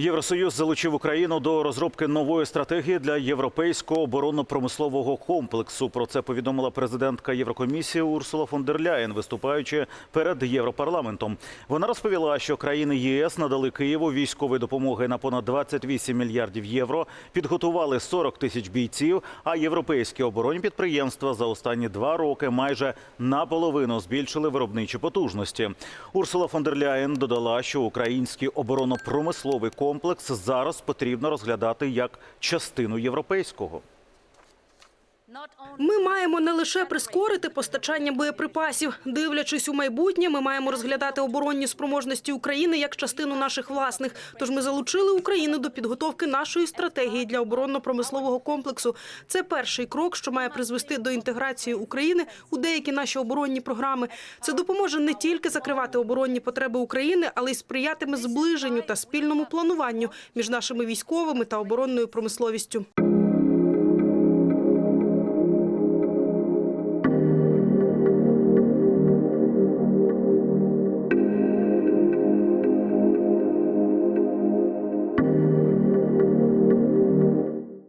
Євросоюз залучив Україну до розробки нової стратегії для європейського оборонно-промислового комплексу. Про це повідомила президентка Єврокомісії Урсула фон дер Ляєн, виступаючи перед Європарламентом. Вона розповіла, що країни ЄС надали Києву військової допомоги на понад 28 мільярдів євро, підготували 40 тисяч бійців. А європейські оборонні підприємства за останні два роки майже наполовину збільшили виробничі потужності. Урсула фон дер Ляєн додала, що український оборонно-промисловий комплекс зараз потрібно розглядати як частину європейського. Ми маємо не лише прискорити постачання боєприпасів. Дивлячись у майбутнє, ми маємо розглядати оборонні спроможності України як частину наших власних. Тож ми залучили Україну до підготовки нашої стратегії для оборонно-промислового комплексу. Це перший крок, що має призвести до інтеграції України у деякі наші оборонні програми. Це допоможе не тільки закривати оборонні потреби України, але й сприятиме зближенню та спільному плануванню між нашими військовими та оборонною промисловістю.